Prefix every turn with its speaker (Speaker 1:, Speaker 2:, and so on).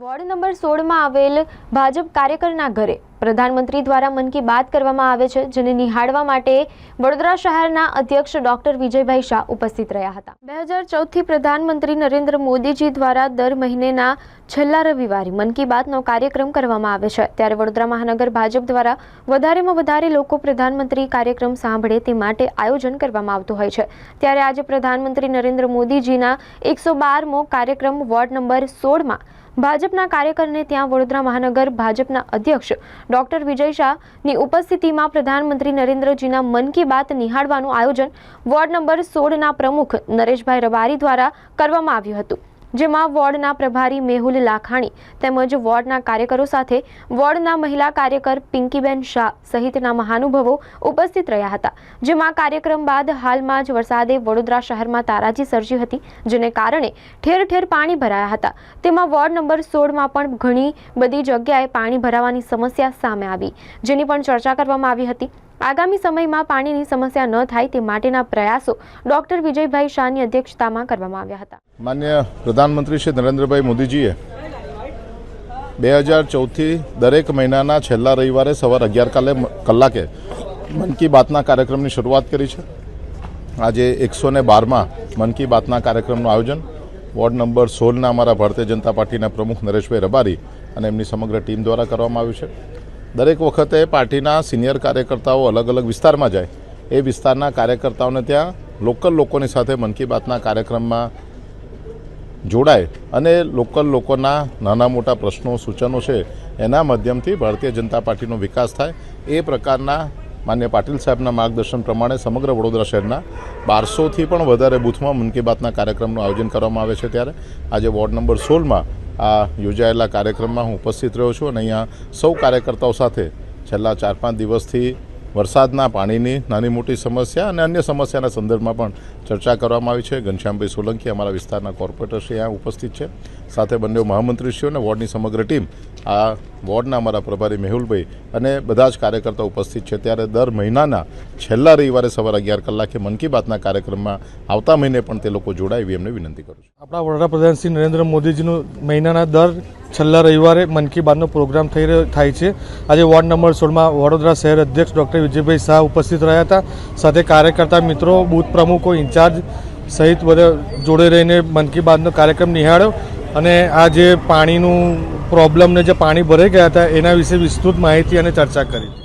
Speaker 1: Ward number સોળમાં આવેલ ભાજપ કાર્યકરના ઘરે પ્રધાનમંત્રી દ્વારા મન કી બાત કરવામાં આવે છે, જેને નિહાળવા માટે વડોદરા શહેરના અધ્યક્ષ ડોક્ટર વિજયભાઈ શાહ ઉપસ્થિત રહ્યા હતા. બે હજાર ચૌદથી પ્રધાનમંત્રી નરેન્દ્ર મોદીજી દ્વારા દર મહિનેના છેલ્લા રવિવારે મન કી બાતનો કાર્યક્રમ કરવામાં આવે છે. ત્યારે વડોદરા મહાનગર ભાજપ દ્વારા વધારેમાં વધારે લોકો પ્રધાનમંત્રી કાર્યક્રમ સાંભળે તે માટે આયોજન કરવામાં આવતું હોય છે. ત્યારે આજે પ્રધાનમંત્રી નરેન્દ્ર મોદીજીના એકસો બારમો કાર્યક્રમ વોર્ડ નંબર સોળમાં ભાજપના કાર્યકરને ત્યાં વડોદરા મહાનગર ભાજપના અધ્યક્ષ ડોક્ટર વિજય શાહની ઉપસ્થિતિમાં પ્રધાનમંત્રી નરેન્દ્રજીના મન કી બાત નિહાળવાનું આયોજન વોર્ડ નંબર સોળના પ્રમુખ નરેશભાઈ રબારી દ્વારા કરવામાં આવ્યું હતું. જેમાં વોર્ડના પ્રભારી મેહુલ લાખાણી તેમજ વોર્ડના કાર્યકરો સાથે વોર્ડના મહિલા કાર્યકર પિંકીબેન શાહ સહિતના મહાનુભાવો ઉપસ્થિત રહ્યા હતા, જેમાં કાર્યક્રમ બાદ હાલમાં જ વરસાદે વડોદરા શહેરમાં તારાજી સર્જી હતી, જેને કારણે ઠેર ઠેર પાણી ભરાયા હતા. તેમાં વોર્ડ નંબર સોળમાં પણ ઘણી બધી જગ્યાએ પાણી ભરાવાની સમસ્યા સામે આવી, જેની પણ ચર્ચા કરવામાં આવી હતી. આગામી સમયમાં પાણીની સમસ્યા ન થાય તે માટેના પ્રયાસો ડોક્ટર વિજયભાઈ શાહની અધ્યક્ષતામાં કરવામાં આવ્યા હતા.
Speaker 2: માન્ય પ્રધાનમંત્રી શ્રી નરેન્દ્રભાઈ મોદીજીએ બે હજાર ચૌદથી દરેક મહિનાના છેલ્લા રવિવારે સવાર અગિયાર કાલે કલાકે મન કી બાતના કાર્યક્રમની શરૂઆત કરી છે. આજે એકસો ને બારમાં મન કી બાતના કાર્યક્રમનું આયોજન વોર્ડ નંબર સોળના અમારા ભારતીય જનતા પાર્ટીના પ્રમુખ નરેશભાઈ રબારી અને એમની સમગ્ર ટીમ દ્વારા કરવામાં આવ્યું છે. દરેક વખતે પાર્ટીના સિનિયર કાર્યકર્તાઓ અલગ અલગ વિસ્તારમાં જાય. એ વિસ્તારના કાર્યકર્તાઓને ત્યાં લોકલ લોકોની સાથે મન કી બાતના કાર્યક્રમમાં જોડાય અને લોકલ લોકોના નાના મોટા પ્રશ્નો, સૂચનો છે એના માધ્યમથી ભારતીય જનતા પાર્ટીનો વિકાસ થાય. એ પ્રકારના માન્ય પાટીલ સાહેબના માર્ગદર્શન પ્રમાણે સમગ્ર વડોદરા શહેરના બારસોથી પણ વધારે બૂથમાં મન કી બાતના કાર્યક્રમનું આયોજન કરવામાં આવે છે ત્યારે. આજે વોર્ડ નંબર સોળમાં આ યોજાયેલા કાર્યક્રમમાં હું ઉપસ્થિત રહ્યો છું અને અહીંયા સૌ કાર્યકર્તાઓ સાથે છેલ્લા ચાર પાંચ દિવસથી વરસાદના પાણીની નાની મોટી સમસ્યા અને અન્ય સમસ્યાના સંદર્ભમાં પણ ચર્ચા કરવામાં આવી છે. ઘનશ્યામભાઈ સોલંકી અમારા વિસ્તારના કોર્પોરેટરશ્રી અહીંયા ઉપસ્થિત છે. સાથે બંને મહામંત્રીશ્રીઓ અને વોર્ડની સમગ્ર ટીમ. આ વોર્ડના અમારા પ્રભારી મેહુલભાઈ અને બધા જ કાર્યકર્તાઓ ઉપસ્થિત છે. ત્યારે દર મહિનાના છેલ્લા રવિવારે સવારે અગિયાર કલાકે મન કી બાતના કાર્યક્રમમાં આવતા મહિને પણ તે લોકો જોડાય એવી એમને વિનંતી કરું છું.
Speaker 3: આપણા વડાપ્રધાન શ્રી નરેન્દ્ર મોદીજીનું મહિનાના દર છેલ્લા રવિવારે મન કી બાતનો પ્રોગ્રામ થઈ રહ્યો થાય છે. આજે વોર્ડ નંબર સોળમાં વડોદરા શહેર અધ્યક્ષ ડૉક્ટર વિજયભાઈ શાહ ઉપસ્થિત રહ્યા હતા. સાથે કાર્યકર્તા મિત્રો, બૂથ પ્રમુખો, ઇન્ચાર્જ સહિત બધા જોડે રહીને મન કી બાતનો કાર્યક્રમ નિહાળ્યો. અને આ જે પાણીનું પ્રોબ્લેમને જે પાણી ભરાઈ ગયા હતા, એના વિશે વિસ્તૃત માહિતી અને ચર્ચા કરી.